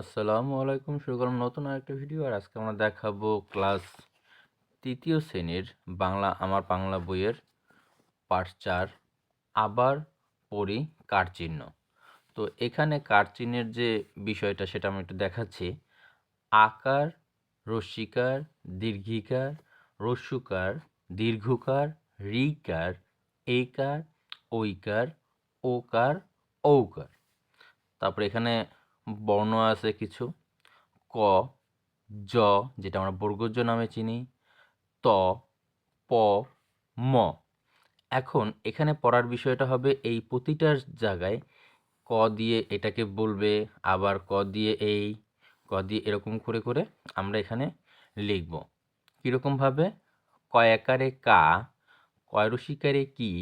আসসালামু আলাইকুম, শুরু করলাম নতুন আরেকটা ভিডিও আর আজকে আমরা দেখাবো ক্লাস তৃতীয় শ্রেণির বাংলা, আমার বাংলা বইয়ের পাঠ চার, আবার পড়ি কার চিহ্ন। তো এখানে কার চিহ্নের যে বিষয়টা সেটা আমি একটু দেখাচ্ছি। আকার রস্যিকার দীর্ঘিকার, রস্যুকার, দীর্ঘকার রিকার এইকার ঐকার, ওকার, ঔকার। তারপরে এখানে বর্ণ আছে কিছু। ক, জ, যেটা আমরা বর্গজ নামে চিনি। ত, প, ম। এখন এখানে পড়ার বিষয়টা হবে এই প্রতিটার জায়গায় ক দিয়ে এটাকে বলবে, আবার ক দিয়ে এই, ক দিয়ে এরকম করে করে আমরা এখানে লিখব। কীরকমভাবে? কয় আকারে কা, কয় রসিকারে কি,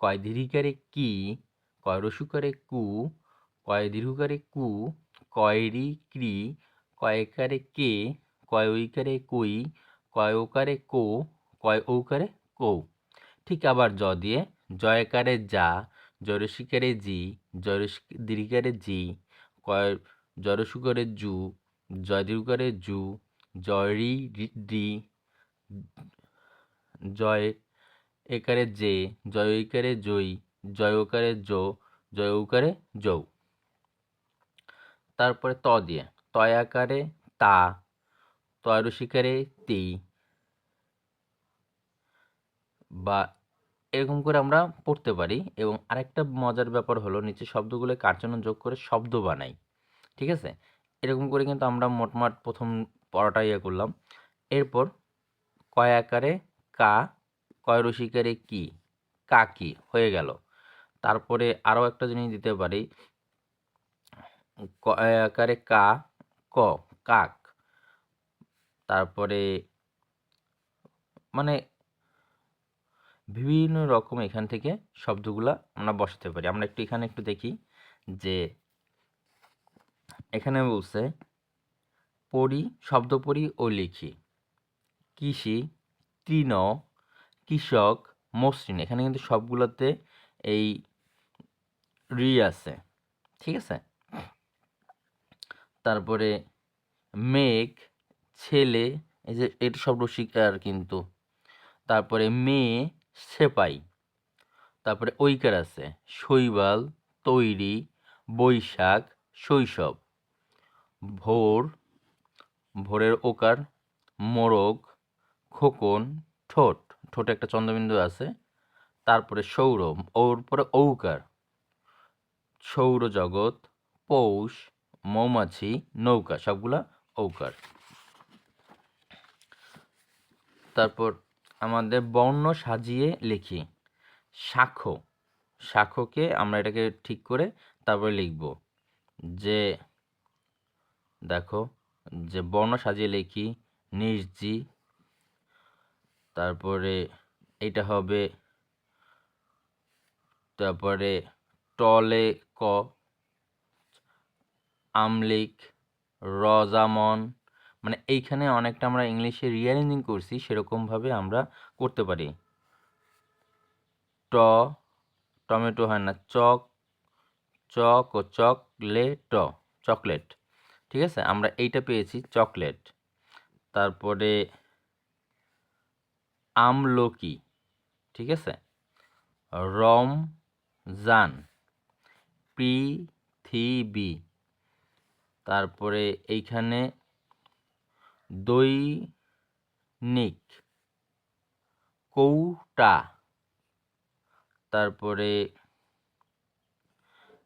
কয় দীর্ঘিকারে কি, কয় রসুকারে কু, কয় দীর্ঘকারে কু কয়রি ক্রি কয়কারে কে কয় ঐকারে কই কয় ওকারে কো কয় ঔকারে কৌ। ঠিক আবার জ দিয়ে, জয়কারে যা, জয়রসিকারে জি, জয়রস দীর্ঘকারে জি, কয়, জয়রসুকারে জু জয় দীর্ঘকারে জু, জয়রি ডি জয় একারে জে জয় ঐকারে জই জয় ওকারে জো। জয় ঔকারে যৌ তারপরে ত দিয়ে তয় আকারে তা তয় রসিকারে তি বা এরকম করে আমরা পড়তে পারি এবং আরেকটা মজার ব্যাপার হলো নিচে শব্দগুলো কার্যন যোগ করে শব্দ বানাই, ঠিক আছে? এরকম করে কিন্তু আমরা মোটমাট প্রথম পড়াটা ইয়ে করলাম। এরপর কয় আকারে কা কয় রসিকারে কি কাকি হয়ে গেল। তারপরে আরও একটা জিনিস দিতে পারি আকারে কা, ক, কাক। তারপরে মানে বিভিন্ন রকম এখান থেকে শব্দগুলা আমরা বসাতে পারি। আমরা একটু এখানে একটু দেখি যে এখানে বলছে পড়ি শব্দ পড়ি ও লিখি। কৃষি, তৃণ, কৃষক, মসৃণ। এখানে কিন্তু সবগুলোতে এই রি আছে। ঠিক আছে? তারপরে মেঘ, ছেলে, এই যে এটা সব রসিকার কিন্তু। তারপরে মেয়ে সেপাই। তারপরে ঐকার আছে, শৈবাল, তৈরি, বৈশাখ, শৈশব। ভোর, ভোরের ওকার, মোরগ, খোকন, ঠোঁট। ঠোঁটে একটা চন্দ্রবিন্দু আছে। তারপরে সৌর ওর পরে ঔকার। সৌরজগৎ, পৌষ মৌমাছি, নৌকা, সবগুলা ঔকার। তারপর আমাদের বর্ণ সাজিয়ে লিখি। শাখো শাখোকে আমরা এটাকে ঠিক করে তারপরে লিখব। যে, দেখো, যে বর্ণ সাজিয়ে লিখি, নির্জি। তারপরে এটা হবে, তারপরে টলে ক। আমলিক, রজামন মানে এইখানে অনেকটা আমরা ইংলিশে রিয়ারেঞ্জিং করছি, সেরকমভাবে আমরা করতে পারি। ট, টমেটো হয় না, চক চক ও চকলেট চকলেট। ঠিক আছে? আমরা এইটা পেয়েছি, চকলেট। তারপরে আমলকি, ঠিক আছে? রম জান পৃথিবী। তারপরে এইখানে দৈনিক কৌটা, তারপরে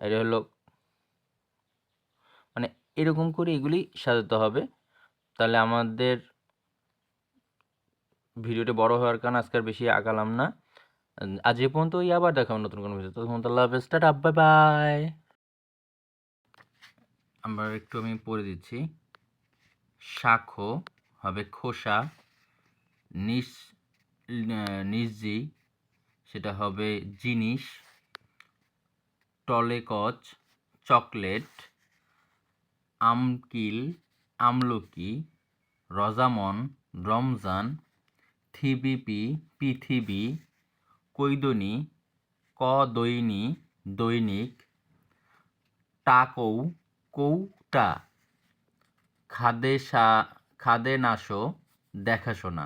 এটা হলো মানে এরকম করে এগুলি সাজাতে হবে। তাহলে আমাদের ভিডিওটি বড় হওয়ার কারণে আজকাল বেশি আগালাম না। আজ এ পর্যন্তই, আবার দেখাবো নতুন কোনো ভিডিও তখন আল্লাহ হাফেজ, টাটা বাই বাই আবার একটু আমি পড়ে দিচ্ছি। শাখো হবে খোসা, নিস নিজজি সেটা হবে জিনিস, টলেকচ, চকলেট, আমকিল, আমলকি, রজামন, রমজান, থিবিপি, পৃথিবী, কৈদনি, কদৈনি, দৈনিক, টাকৌ কৌটা। খাদে খাদেনাসো দেখাশোনা।